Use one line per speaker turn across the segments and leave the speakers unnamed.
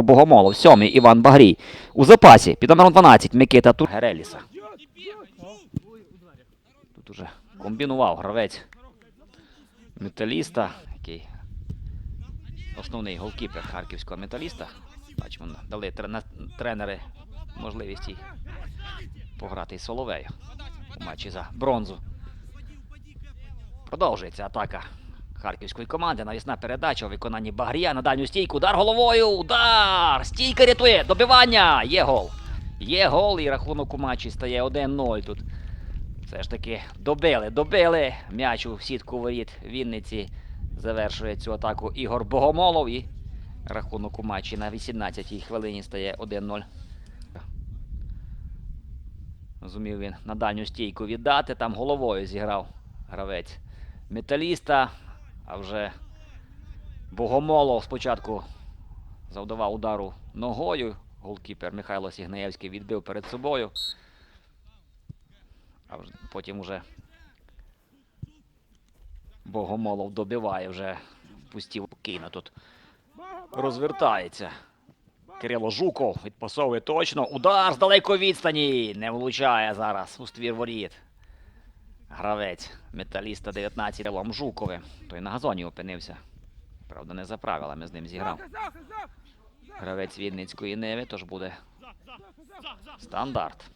Ігор Богомолов. Сьомий Іван Багрій. У запасі під номером 12 Микита Тур... Гереліса. Тут уже комбінував гравець металіста, який основний голкіпер харківського металіста. Бачимо, дали тренери можливість пограти із Соловею у матчі за бронзу. Продовжується атака харківської команди. Навісна передача у виконанні Багрія на дальню стійку. Удар головою. Удар! Стійка рятує. Добивання. Є гол. Є гол і рахунок у матчі стає 1-0 тут. Все ж таки добили, добили. М'яч у сітку воріт Вінниці. Завершує цю атаку Ігор Богомолов. І рахунок у матчі на 18-й хвилині стає 1-0. Зумів він на дальню стійку віддати. Там головою зіграв гравець металіста. А вже Богомолов спочатку завдавав удару ногою. Голкіпер Михайло Сігнаєвський відбив перед собою. А вже потім уже Богомолов добиває вже пустів спокійно тут розвертається. Кирило Жуков відпасовує точно. Удар з далекої відстані. Не влучає зараз у ствір воріт. Гравець металіста 19 Кирилом Жуковим. Той на газоні опинився. Правда, не за правилами з ним зіграв. Гравець Вінницької Неви, тож буде стандарт.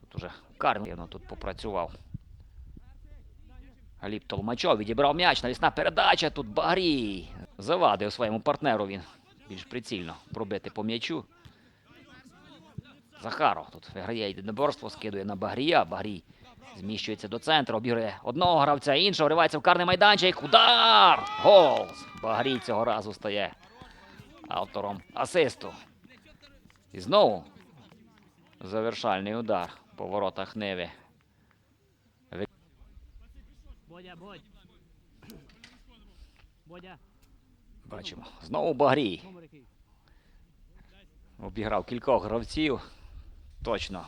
Тут уже Карлівно тут попрацював. Гліб Толмачов відібрав м'яч, навісна передача. Тут Багрій. Завадив своєму партнеру він більш прицільно пробити по м'ячу. Захаров тут виграє єдиноборство, скидує на Багрія. Багрій зміщується до центру, обігрує одного гравця, іншого, вривається в карний майданчик. Удар! Гол! Багрій цього разу стає автором асисту. І знову завершальний удар по воротах Неви.
Бодя, Бодь. Бодя,
Бачимо. Знову Багрій. Обіграв кількох гравців. Точно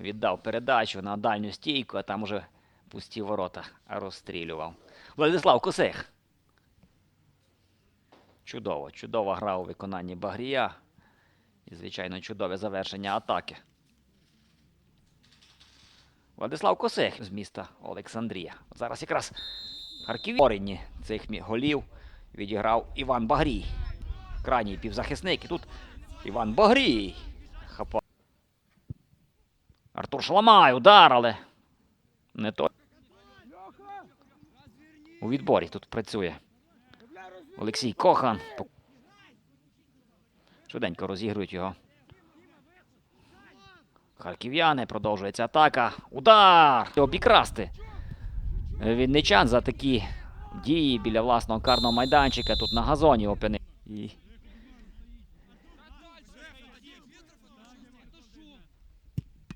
віддав передачу на дальню стійку, а там уже пусті ворота розстрілював. Владислав Косих. Чудово, чудова гра у виконанні Багрія. І, звичайно, чудове завершення атаки. Владислав Косих з міста Олександрія. Зараз якраз харків'яні цих голів відіграв Іван Багрій. Крайній півзахисник. І тут Іван Багрій. Артур Шламай, удар, але не той. У відборі тут працює. Олексій Кохан. Швиденько розігрують його. Харків'яни, продовжується атака. Удар! Обікрасти. Вінничан за такі дії біля власного карного майданчика. Тут на газоні опини.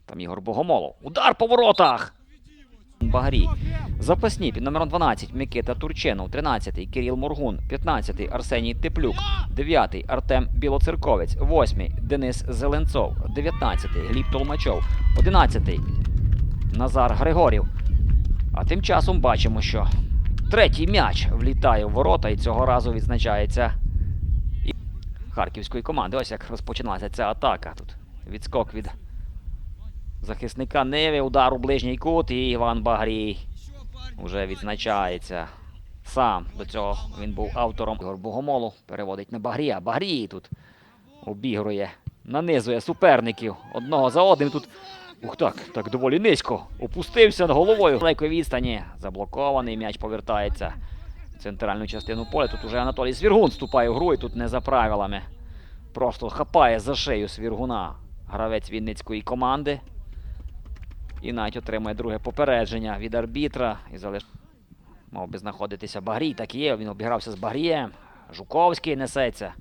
Там Ігор Богомолов. Удар по воротах! Багрій. Запасні під номером 12 Микита Турчинов, 13-й Кирил Моргун, 15-й Арсеній Теплюк, 9-й Артем Білоцерковець, 8-й Денис Зеленцов, 19-й Гліб Толмачов, 11-й Назар Григорів. А тим часом бачимо, що третій м'яч влітає в ворота і цього разу відзначається харківської команди. Ось як розпочиналася ця атака. Тут відскок від захисника Неви, удар у ближній кут, і Іван Багрій вже відзначається. Сам до цього він був автором Ігор Богомолов. Переводить на Багрія. Багрій тут обігрує, нанизує суперників одного за одним. Тут ух так, так доволі низько. Опустився над головою. в Далекої відстані. Заблокований м'яч повертається в центральну частину поля. Тут уже Анатолій Свіргун вступає в гру і тут не за правилами. Просто хапає за шию Свіргуна. Гравець Вінницької команди. І навіть отримує друге попередження від арбітра. І залиш... Мав би знаходитися Багрій, так і є. Він обігрався з Багрієм. Жуковський несеться.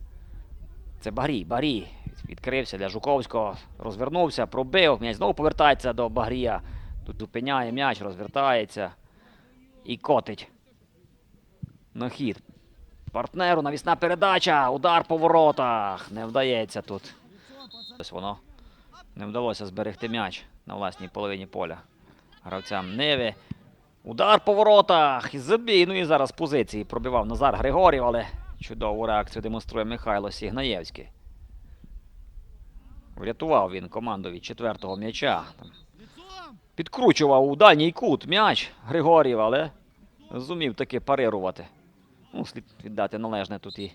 Це Багрій, Багрій. Відкрився для Жуковського, розвернувся, пробив. М'яч знову повертається до Багрія. Тут зупиняє м'яч, розвертається і котить. На хід. Партнеру навісна передача. Удар по воротах. Не вдається тут. Ось воно. Не вдалося зберегти м'яч на власній половині поля. Гравцям Неви. Удар по воротах. І забій. Ну і зараз позиції пробивав Назар Григорів, але Чудову реакцію демонструє Михайло Сігнаєвський. Врятував він команду від четвертого м'яча. Підкручував у дальній кут м'яч Григорів, але зумів таки парирувати. Ну, слід віддати належне тут і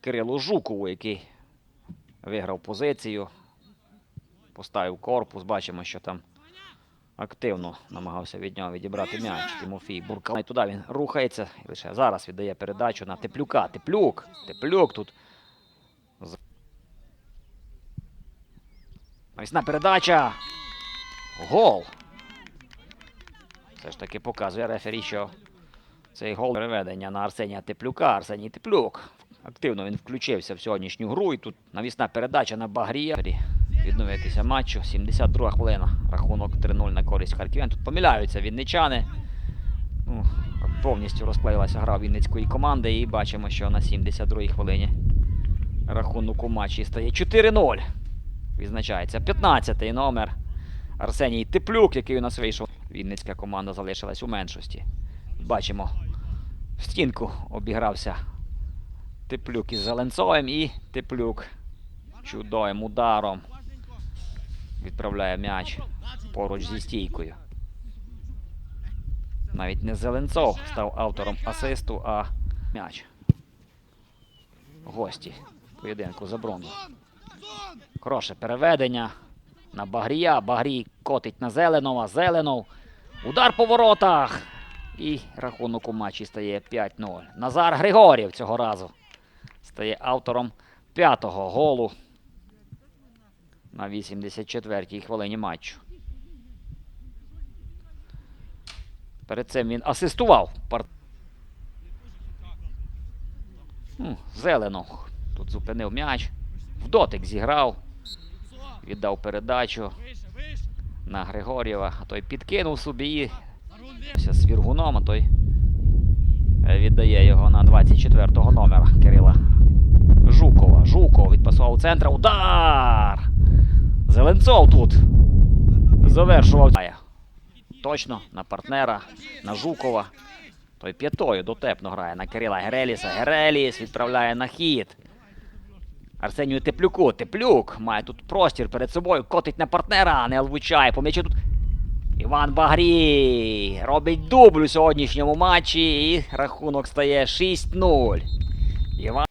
Кирилу Жукову, який виграв позицію, поставив корпус. Бачимо, що там активно намагався від нього відібрати м'яч. Тимофій Буркал. І туди він рухається і лише зараз віддає передачу на Теплюка. Теплюк! Теплюк тут. Навісна передача. Гол. Все ж таки показує рефері, що цей гол переведення на Арсенія Теплюка. Арсеній Теплюк. Активно він включився в сьогоднішню гру. І тут навісна передача на Багрія. Відновитися матчу. 72 хвилина. Рахунок 3-0 на користь харків'ян. Тут помиляються вінничани. Ну, повністю розклеїлася гра Вінницької команди. І бачимо, що на 72-й хвилині рахунок у матчі стає 4-0. Відзначається 15-й номер. Арсеній Теплюк, який у нас вийшов. Вінницька команда залишилась у меншості. Бачимо, в стінку обігрався Теплюк із Зеленцовим і Теплюк чудовим ударом відправляє м'яч поруч зі стійкою. Навіть не Зеленцов став автором асисту, а м'яч. Гості поєдинку за бронзу. Хороше переведення на Багрія. Багрій котить на Зеленова. Зеленов. Удар по воротах. І рахунок у матчі стає 5-0. Назар Григорів цього разу стає автором п'ятого голу на 84-й хвилині матчу. Перед цим він асистував. Ну, Зеленов тут зупинив м'яч. В дотик зіграв. Віддав передачу на Григорєва, а той підкинув собі і з Віргуном, а той е, віддає його на 24-го номера Кирила Жукова. Жуков відпасував у центр. Удар! Зеленцов тут завершував. Точно на партнера, на Жукова. Той п'ятою дотепно грає на Кирила Гереліса. Гереліс відправляє на хід. Арсенію Теплюку. Теплюк має тут простір перед собою. Котить на партнера, не влучає. По тут Іван Багрій робить дубль у сьогоднішньому матчі і рахунок стає 6-0. Іван